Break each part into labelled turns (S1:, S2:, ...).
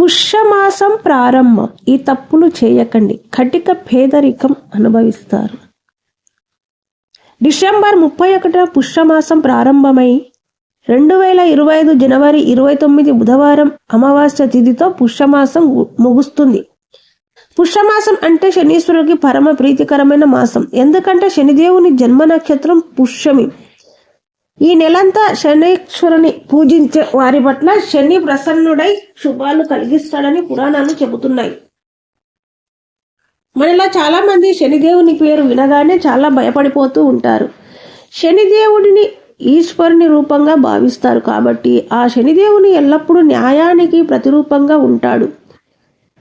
S1: పుష్యమాసం ప్రారంభం. ఈ తప్పులు చేయకండి. కటిక పేదరికం అనుభవిస్తారు. డిసెంబర్ ముప్పై ఒకటిన పుష్యమాసం ప్రారంభమై రెండు వేల ఇరవై ఐదు జనవరి ఇరవై తొమ్మిది బుధవారం అమావాస్య తిథితో పుష్యమాసం ముగుస్తుంది. పుష్యమాసం అంటే శనీశ్వరుడికి పరమ ప్రీతికరమైన మాసం. ఎందుకంటే శనిదేవుని జన్మ నక్షత్రం పుష్యమి. ఈ నెలంతా శనీశ్వరుని పూజించే వారి పట్ల శని ప్రసన్నుడై శుభాలు కలిగిస్తాడని పురాణాలు చెబుతున్నాయి. మనలో చాలా మంది శనిదేవుని పేరు వినగానే చాలా భయపడిపోతూ ఉంటారు. శనిదేవుడిని ఈశ్వరుని రూపంగా భావిస్తారు కాబట్టి ఆ శనిదేవుని ఎల్లప్పుడూ న్యాయానికి ప్రతిరూపంగా ఉంటాడు.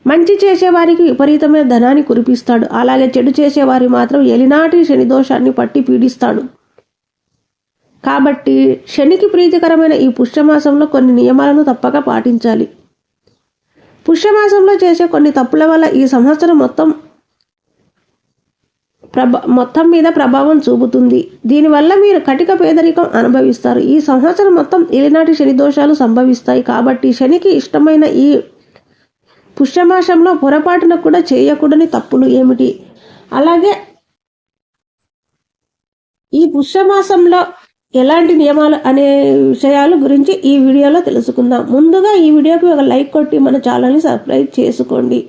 S1: మంచి చేసేవారికి విపరీతమైన ధనాన్ని కురిపిస్తాడు. అలాగే చెడు చేసేవారి మాత్రం ఎలినాటి శని దోషాన్ని పట్టి పీడిస్తాడు. కాబట్టి శనికి ప్రీతికరమైన ఈ పుష్యమాసంలో కొన్ని నియమాలను తప్పక పాటించాలి. పుష్యమాసంలో చేసే కొన్ని తప్పుల వల్ల ఈ సంవత్సరం మొత్తం ప్రభ మొత్తం మీద ప్రభావం చూపుతుంది. దీనివల్ల మీరు కటిక పేదరికం అనుభవిస్తారు. ఈ సంవత్సరం మొత్తం ఏలినాటి శని దోషాలు సంభవిస్తాయి. కాబట్టి శనికి ఇష్టమైన ఈ పుష్యమాసంలో పొరపాటున కూడా చేయకూడని తప్పులు ఏమిటి? అలాగే ఈ పుష్యమాసంలో ఎలాంటి నియమాలు అనే విషయాల గురించి ఈ వీడియోలో తెలుసుకుందాం. ముందుగా ఈ వీడియోకి ఒక లైక్ కొట్టి మన ఛానల్ని సబ్స్క్రైబ్ చేసుకోండి.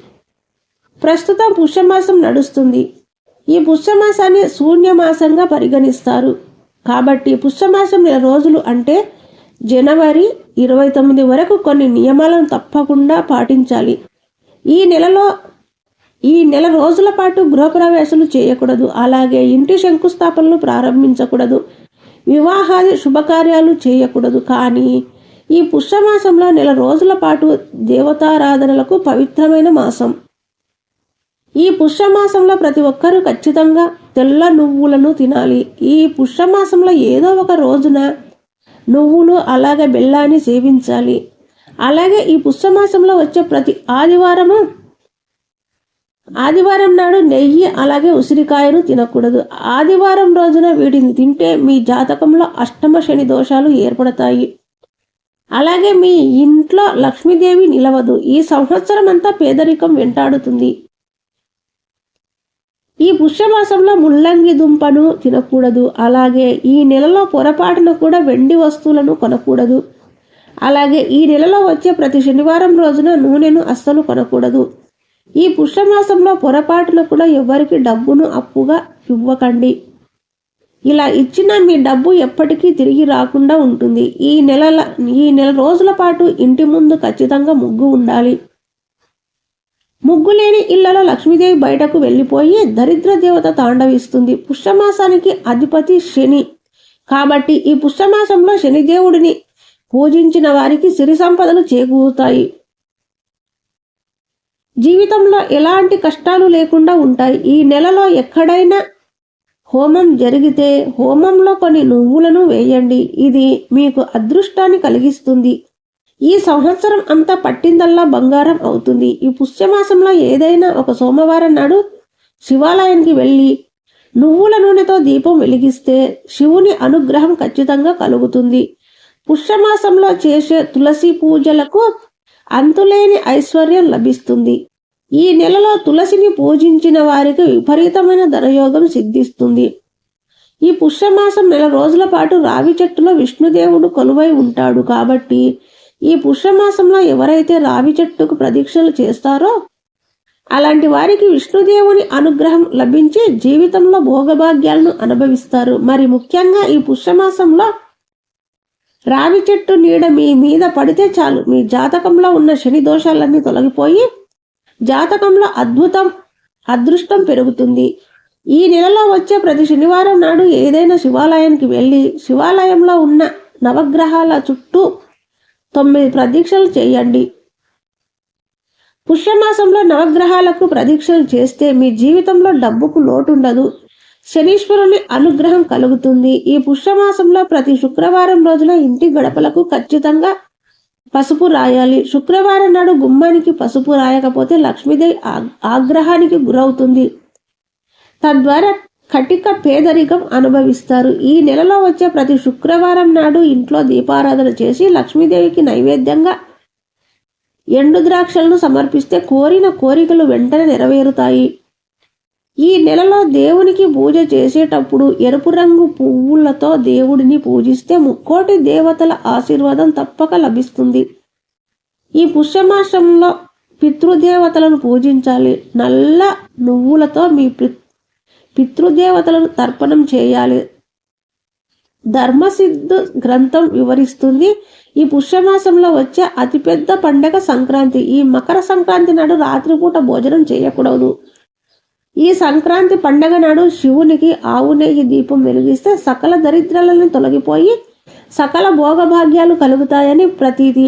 S1: ప్రస్తుతం పుష్యమాసం నడుస్తుంది. ఈ పుష్యమాసాన్ని శూన్యమాసంగా పరిగణిస్తారు. కాబట్టి పుష్యమాసం నెల రోజులు అంటే జనవరి ఇరవై తొమ్మిది వరకు కొన్ని నియమాలను తప్పకుండా పాటించాలి. ఈ నెలలో ఈ నెల రోజుల పాటు గృహప్రవేశాలు చేయకూడదు. అలాగే ఇంటి శంకుస్థాపనలు ప్రారంభించకూడదు. వివాహాది శుభకార్యాలు చేయకూడదు. కానీ ఈ పుష్యమాసంలో నెల రోజుల పాటు దేవతారాధనలకు పవిత్రమైన మాసం. ఈ పుష్యమాసంలో ప్రతి ఒక్కరూ ఖచ్చితంగా తెల్ల నువ్వులను తినాలి. ఈ పుష్యమాసంలో ఏదో ఒక రోజున నువ్వులు అలాగే బెల్లాన్ని సేవించాలి. అలాగే ఈ పుష్యమాసంలో వచ్చే ప్రతి ఆదివారము ఆదివారం నాడు నెయ్యి అలాగే ఉసిరికాయను తినకూడదు. ఆదివారం రోజున వీటిని తింటే మీ జాతకంలో అష్టమ శని దోషాలు ఏర్పడతాయి. అలాగే మీ ఇంట్లో లక్ష్మీదేవి నిలవదు. ఈ సంవత్సరం అంతా పేదరికం వెంటాడుతుంది. ఈ పుష్యమాసంలో ముల్లంగి దుంపను తినకూడదు. అలాగే ఈ నెలలో పొరపాటున కూడా వెండి వస్తువులను కొనకూడదు. అలాగే ఈ నెలలో వచ్చే ప్రతి శనివారం రోజున నూనెను అస్సలు కొనకూడదు. ఈ పుష్యమాసంలో పొరపాటున కూడా ఎవరికి డబ్బును అప్పుగా ఇవ్వకండి. ఇలా ఇచ్చిన మీ డబ్బు ఎప్పటికీ తిరిగి రాకుండా ఉంటుంది. ఈ నెల ఈ నెల రోజుల పాటు ఇంటి ముందు ఖచ్చితంగా ముగ్గు ఉండాలి. ముగ్గు లేని ఇళ్ళలో లక్ష్మీదేవి బయటకు వెళ్ళిపోయి దరిద్ర దేవత తాండవిస్తుంది. పుష్యమాసానికి అధిపతి శని. కాబట్టి ఈ పుష్యమాసంలో శనిదేవుడిని పూజించిన వారికి సిరి సంపదలు చేకూరుతాయి. జీవితంలో ఎలాంటి కష్టాలు లేకుండా ఉంటాయి. ఈ నెలలో ఎక్కడైనా హోమం జరిగితే హోమంలో కొన్ని నువ్వులను వేయండి. ఇది మీకు అదృష్టాన్ని కలిగిస్తుంది. ఈ సంవత్సరం అంతా పట్టిందల్లా బంగారం అవుతుంది. ఈ పుష్యమాసంలో ఏదైనా ఒక సోమవారం నాడు శివాలయానికి వెళ్ళి నువ్వుల నూనెతో దీపం వెలిగిస్తే శివుని అనుగ్రహం ఖచ్చితంగా కలుగుతుంది. పుష్యమాసంలో చేసే తులసి పూజలకు అంతులేని ఐశ్వర్యం లభిస్తుంది. ఈ నెలలో తులసిని పూజించిన వారికి విపరీతమైన ధనయోగం సిద్ధిస్తుంది. ఈ పుష్యమాసం నెల రోజుల పాటు రావి చెట్టులో విష్ణుదేవుడు కొలువై ఉంటాడు కాబట్టి ఈ పుష్యమాసంలో ఎవరైతే రావి చెట్టుకు ప్రదీక్షలు చేస్తారో అలాంటి వారికి విష్ణుదేవుని అనుగ్రహం లభించి జీవితంలో భోగభాగ్యాలను అనుభవిస్తారు. మరి ముఖ్యంగా ఈ పుష్యమాసంలో రావి చెట్టు నీడ మీ మీద పడితే చాలు. మీ జాతకంలో ఉన్న శని దోషాలన్నీ తొలగిపోయి జాతకంలో అద్భుతం అదృష్టం పెరుగుతుంది. ఈ నెలలో వచ్చే ప్రతి శనివారం నాడు ఏదైనా శివాలయానికి వెళ్ళి శివాలయంలో ఉన్న నవగ్రహాల చుట్టూ తొమ్మిది ప్రదీక్షలు చేయండి. పుష్యమాసంలో నవగ్రహాలకు ప్రదీక్షలు చేస్తే మీ జీవితంలో డబ్బుకు లోటు ఉండదు శనీశ్వరుని అనుగ్రహం కలుగుతుంది. ఈ పుష్యమాసంలో ప్రతి శుక్రవారం రోజున ఇంటి గడపలకు ఖచ్చితంగా పసుపు రాయాలి. శుక్రవారం నాడు గుమ్మానికి పసుపు రాయకపోతే లక్ష్మీదేవి ఆగ్రహానికి గురవుతుంది. తద్వారా కటిక పేదరికం అనుభవిస్తారు. ఈ నెలలో వచ్చే ప్రతి శుక్రవారం నాడు ఇంట్లో దీపారాధన చేసి లక్ష్మీదేవికి నైవేద్యంగా ఎండు ద్రాక్షలను సమర్పిస్తే కోరిన కోరికలు వెంటనే నెరవేరుతాయి. ఈ నెలలో దేవునికి పూజ చేసేటప్పుడు ఎరుపు రంగు పువ్వులతో దేవుడిని పూజిస్తే ముక్కోటి దేవతల ఆశీర్వాదం తప్పక లభిస్తుంది. ఈ పుష్యమాసంలో పితృదేవతలను పూజించాలి. నల్ల నువ్వులతో మీ పితృదేవతలను తర్పణం చేయాలి. ధర్మసిద్ధు గ్రంథం వివరిస్తుంది. ఈ పుష్యమాసంలో వచ్చే అతిపెద్ద పండగ సంక్రాంతి. ఈ మకర సంక్రాంతి నాడు రాత్రిపూట భోజనం చేయకూడదు. ఈ సంక్రాంతి పండగ నాడు శివునికి ఆవు నెయ్యి దీపం వెలిగిస్తే సకల దరిద్రాలను తొలగిపోయి సకల భోగభాగ్యాలు కలుగుతాయని ప్రతీతి.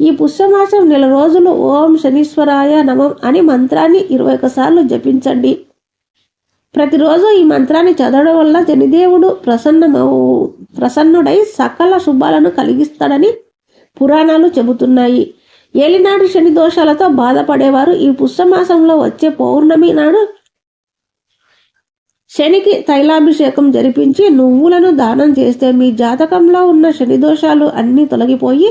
S1: ఈ పుష్యమాసం నెల రోజులు ఓం శనీశ్వరాయ నమం అని మంత్రాన్ని ఇరవై ఒకసార్లు జపించండి. ప్రతిరోజు ఈ మంత్రాన్ని చదవడం వల్ల శనిదేవుడు ప్రసన్నమవు ప్రసన్నుడై సకల శుభాలను కలిగిస్తాడని పురాణాలు చెబుతున్నాయి. ఏలినాడు శని దోషాలతో బాధపడేవారు ఈ పుష్యమాసంలో వచ్చే పౌర్ణమి నాడు శనికి తైలాభిషేకం జరిపించి నువ్వులను దానం చేస్తే మీ జాతకంలో ఉన్న శని దోషాలు అన్నీ తొలగిపోయి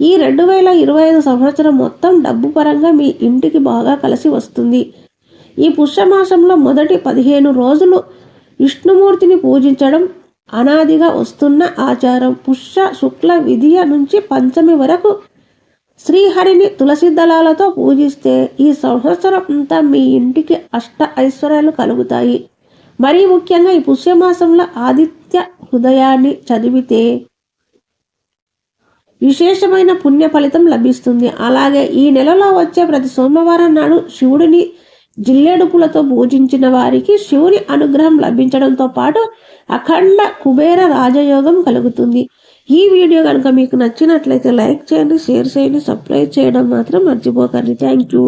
S1: ఈ రెండు వేల ఇరవై ఐదు సంవత్సరం మొత్తం డబ్బు పరంగా మీ ఇంటికి బాగా కలిసి వస్తుంది. ఈ పుష్యమాసంలో మొదటి పదిహేను రోజులు విష్ణుమూర్తిని పూజించడం అనాదిగా వస్తున్న ఆచారం పుష్య శుక్ల విధియ నుంచి పంచమి వరకు శ్రీహరిని తులసి దళాలతో పూజిస్తే ఈ సంవత్సరం అంతా మీ ఇంటికి అష్ట ఐశ్వర్యాలు కలుగుతాయి. మరీ ముఖ్యంగా ఈ పుష్యమాసంలో ఆదిత్య హృదయాన్ని చదివితే విశేషమైన పుణ్య ఫలితం లభిస్తుంది. అలాగే ఈ నెలలో వచ్చే ప్రతి సోమవారం నాడు శివుడిని జిల్లేడుపులతో పూజించిన వారికి శివుని అనుగ్రహం లభించడంతో పాటు అఖండ కుబేర రాజయోగం కలుగుతుంది. ఈ వీడియో కనుక మీకు నచ్చినట్లయితే లైక్ చేయండి షేర్ చేయండి సబ్స్క్రైబ్ చేయడం మాత్రం మర్చిపోకండి. Thank you.